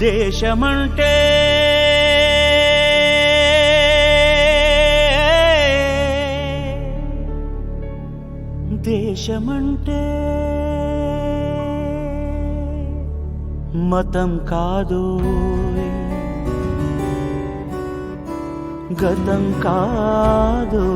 దేశమంటే దేశమంటే మతం కాదు. గతం కాదు.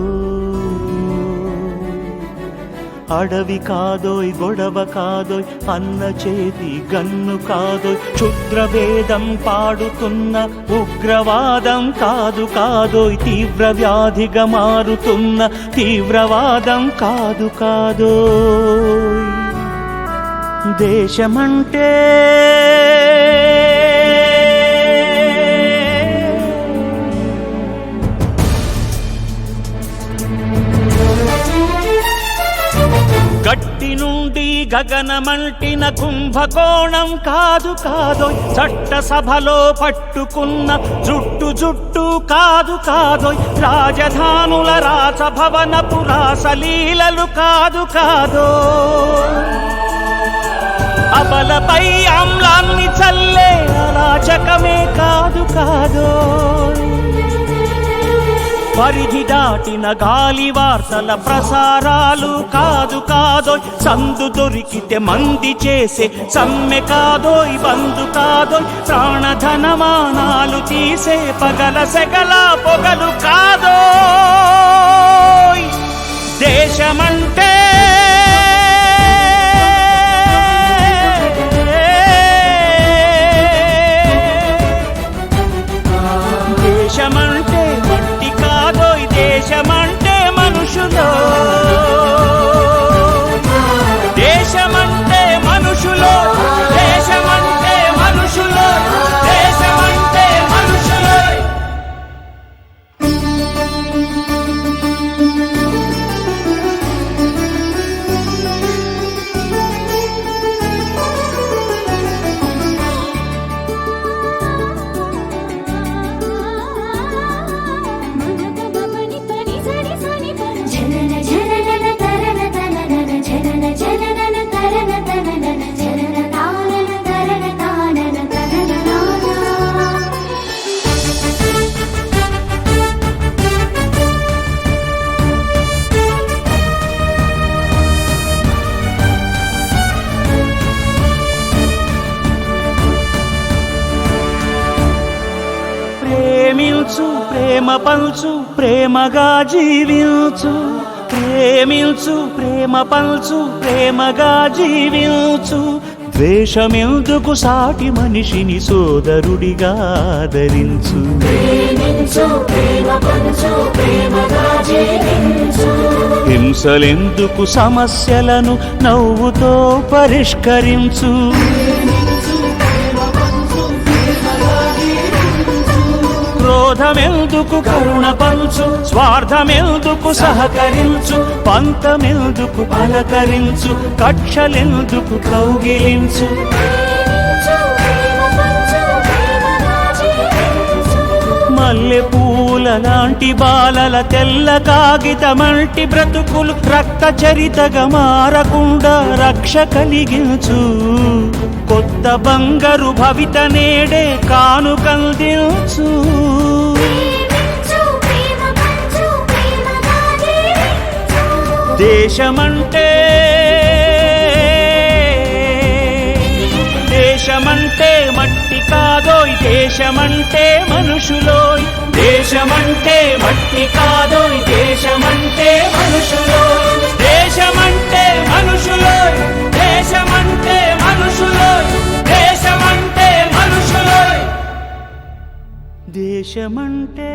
అడవి కాదోయ్ గొడవ కాదోయ్ అన్న చేతి గన్ను కాదోయ్. క్షుద్రభేదం పాడుతున్న ఉగ్రవాదం కాదు కాదోయ్ తీవ్ర వ్యాధిగా మారుతున్న తీవ్రవాదం కాదు కాదోయ్. దేశమంటే నుండి గగనమంటిన కుంభకోణం కాదు కాదు చట్టసభలో పట్టుకున్న జుట్టు జుట్టు కాదు కాదు రాజధానుల రాసభవన పురాసలీలలు కాదు కాదు. అబలపై ఆమ్లాన్ని చల్లే అరాచకమే కాదు కాదో. పరిధి దాటిన గాలి వార్తల ప్రసారాలు కాదు కాదోయ్. సందు దొరికితే మంది చేసే సమ్మె కాదోయ్ బందు కాదోయ్. ప్రాణధనమానాలు తీసే పగల సెగల పొగలు కాదోయ్. దేశమంటే దేశమంటే ప్రేమ పంచు ప్రేమగా జీవించు. ప్రేమించు ప్రేమ పంచు ప్రేమగా జీవించు. ద్వేషమెందుకు సాటి మనిషిని సోదరుడిగా ఆదరించు. హింసలెందుకు సమస్యలను నవ్వుతో పరిష్కరించు. క్రోధమెందుకు కరుణ పంచు స్వార్థమెందుకు సహకరించు? పంతమెందుకు పలకరించు? కక్షలెందుకు కౌగిలించు? మల్లె పూల లాంటి బాలల తెల్ల కాగితమంటి బ్రతుకులు రక్త చరితగా మారకుండా రక్ష కలిగించు. కొత్త బంగారు భవిత నేడే కానుకందించు దేశమంటే దేశమంటే మట్టి కాదోయ్ దేశమంటే మనుషులోయ్. దేశమంటే మట్టి కాదోయ్ దేశమంటే మనుషులోయ్. దేశమంటే మనుషులోయ్ దేశమంటే మనుషులోయ్. దేశమంటే మనుషులోయ్. దేశమంటే